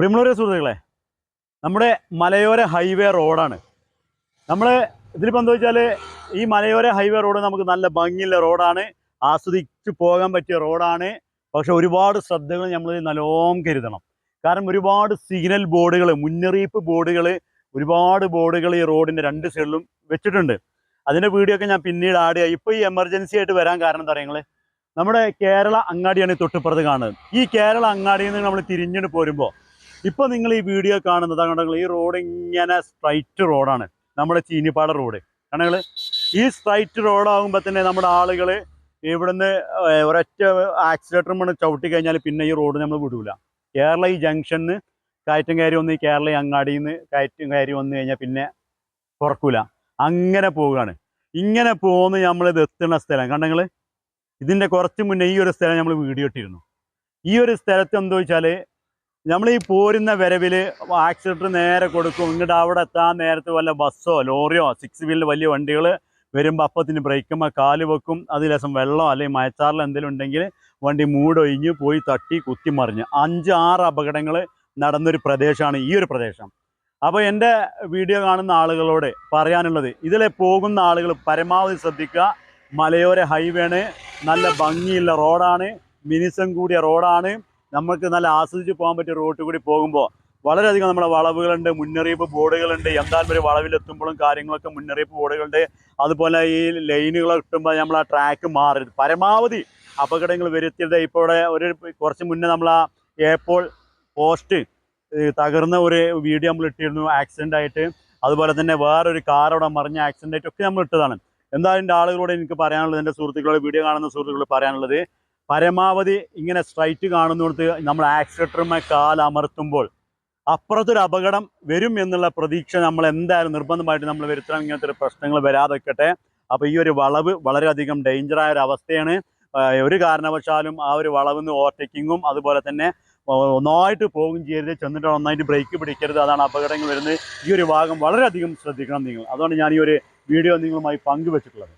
പ്രിമളൂരെ സുഹൃത്തുക്കളെ നമ്മുടെ മലയോര ഹൈവേ റോഡാണ്. നമ്മൾ ഇതിലിപ്പോൾ എന്താ വെച്ചാൽ ഈ മലയോര ഹൈവേ റോഡ് നമുക്ക് നല്ല ഭംഗിയുള്ള റോഡാണ്. ആസ്വദിച്ച് പോകാൻ പറ്റിയ റോഡാണ്. പക്ഷെ ഒരുപാട് ശ്രദ്ധകൾ നമ്മൾ നല്ലോം കരുതണം. കാരണം ഒരുപാട് സിഗ്നൽ ബോർഡുകൾ മുന്നറിയിപ്പ് ബോർഡുകൾ ഒരുപാട് ബോർഡുകൾ ഈ റോഡിന്റെ രണ്ട് സൈഡിലും വെച്ചിട്ടുണ്ട്. അതിന്റെ വീഡിയോ ഒക്കെ ഞാൻ പിന്നീട് ആഡ് ചെയ്യാം. ഇപ്പോൾ ഈ എമർജൻസി ആയിട്ട് വരാൻ കാരണം എന്താ പറയുക നമ്മുടെ കേരള അങ്ങാടിയാണ് തൊട്ടിപ്പുറത്ത് കാണുന്നത്. ഈ കേരള അങ്ങാടിയിൽ നിന്ന് നമ്മൾ തിരിഞ്ഞിട്ട് പോരുമ്പോൾ ഇപ്പോൾ നിങ്ങൾ ഈ വീഡിയോ കാണുന്നത് കണ്ടെങ്കിൽ ഈ റോഡ് ഇങ്ങനെ സ്ട്രൈറ്റ് റോഡാണ് നമ്മുടെ ചീനിപ്പാട റോഡ്. കാരണം ഈ സ്ട്രൈറ്റ് റോഡാകുമ്പോൾ തന്നെ നമ്മുടെ ആളുകൾ ഇവിടുന്ന് ഒരൊറ്റ ആക്സിലേറ്റർ മണ് ചവിട്ടി കഴിഞ്ഞാൽ പിന്നെ ഈ റോഡ് നമ്മൾ വിടൂല. കേരള ഈ ജംഗ്ഷനിന്ന് കയറ്റം കയറി വന്ന് ഈ കേരള അങ്ങാടിയിൽ നിന്ന് കയറ്റം കയറി വന്നു കഴിഞ്ഞാൽ പിന്നെ തുറക്കൂല. അങ്ങനെ പോവുകയാണ്. ഇങ്ങനെ പോകുന്ന നമ്മളിത് എത്തുന്ന സ്ഥലം കണ്ടെങ്കിൽ ഇതിന്റെ കുറച്ച് മുന്നേ ഈ ഒരു സ്ഥലം നമ്മൾ വീഡിയോ ഇട്ടിരുന്നു. ഈ ഒരു സ്ഥലത്ത് എന്താ വെച്ചാൽ നമ്മൾ ഈ പോരുന്ന വരവിൽ ആക്സിലേറ്റർ നേരെ കൊടുക്കും. ഇങ്ങോട്ട് അവിടെ എത്താൻ നേരത്തെ വല്ല ബസ്സോ ലോറിയോ സിക്സ് വീലിൽ വലിയ വണ്ടികൾ വരുമ്പോൾ അപ്പത്തിന് ബ്രേക്കുമ്പോൾ കാൽ വെക്കും. അതിൽ ലേശം വെള്ളം അല്ലെങ്കിൽ മഴച്ചാറിൽ എന്തെങ്കിലും ഉണ്ടെങ്കിൽ വണ്ടി മൂടൊഴിഞ്ഞ് പോയി തട്ടി കുത്തി മറിഞ്ഞ്. അഞ്ച് ആറ് അപകടങ്ങൾ നടന്നൊരു പ്രദേശമാണ് ഈ ഒരു പ്രദേശം. അപ്പോൾ എന്റെ വീഡിയോ കാണുന്ന ആളുകളോട് പറയാനുള്ളത് ഇതിലെ പോകുന്ന ആളുകൾ പരമാവധി ശ്രദ്ധിക്കുക. മലയോര ഹൈവേണ് നല്ല ഭംഗിയുള്ള റോഡാണ് മിനിസം കൂടിയ റോഡാണ് നമുക്ക് നല്ല ആസ്വദിച്ച് പോകാൻ പറ്റിയ റോട്ടിൽ കൂടി പോകുമ്പോൾ വളരെയധികം നമ്മുടെ വളവുകളുണ്ട് മുന്നറിയിപ്പ് ബോർഡുകളുണ്ട്. എന്തായാലും ഒരു വളവിലെത്തുമ്പോഴും കാര്യങ്ങളൊക്കെ മുന്നറിയിപ്പ് ബോർഡുകളുണ്ട്. അതുപോലെ ഈ ലൈനുകൾ കിട്ടുമ്പോൾ നമ്മൾ ആ ട്രാക്ക് മാറരുത്. പരമാവധി അപകടങ്ങൾ വരുത്തിയത് ഇപ്പോൾ ഇവിടെ ഒരു കുറച്ച് മുന്നേ നമ്മൾ ആ ഏപ്പോൾ പോസ്റ്റ് തകർന്ന ഒരു വീഡിയോ നമ്മൾ ഇട്ടിരുന്നു ആക്സിഡന്റ് ആയിട്ട്. അതുപോലെ തന്നെ വേറൊരു കാർ അവിടെ മറിഞ്ഞ ആക്സിഡന്റ് ആയിട്ടൊക്കെ നമ്മൾ ഇട്ടതാണ്. എന്തായാലും ആളുകളോട് എനിക്ക് പറയാനുള്ളത് എന്റെ സുഹൃത്തുക്കളോട് വീഡിയോ കാണുന്ന സുഹൃത്തുക്കളോട് പറയാനുള്ളത് പരമാവധി ഇങ്ങനെ സ്ട്രൈറ്റ് കാണുന്നിടത്ത് നമ്മൾ ആക്സിലേറ്ററുമായി കാലമർത്തുമ്പോൾ അപ്പുറത്തൊരു അപകടം വരും എന്നുള്ള പ്രതീക്ഷ നമ്മൾ എന്തായാലും നിർബന്ധമായിട്ട് നമ്മൾ വരുത്തണം. ഇങ്ങനത്തെ ഒരു പ്രശ്നങ്ങൾ വരാതെക്കട്ടെ അപ്പോൾ ഈ ഒരു വളവ് വളരെയധികം ഡേഞ്ചറായ ഒരു അവസ്ഥയാണ്. ഒരു കാരണവശാലും ആ ഒരു വളവിൽ നിന്ന് ഓവർടേക്കിങ്ങും അതുപോലെ തന്നെ ഒന്നായിട്ട് പോകും ചെയ്യരുത്. ചെന്നിട്ട് ഒന്നായിട്ട് ബ്രേക്ക് പിടിക്കരുത്. അതാണ് അപകടങ്ങൾ വരുന്നത്. ഈ ഒരു ഭാഗം വളരെയധികം ശ്രദ്ധിക്കണം നിങ്ങൾ. അതുകൊണ്ട് ഞാൻ ഈ ഒരു വീഡിയോ നിങ്ങളുമായി പങ്കുവെച്ചിട്ടുള്ളത്.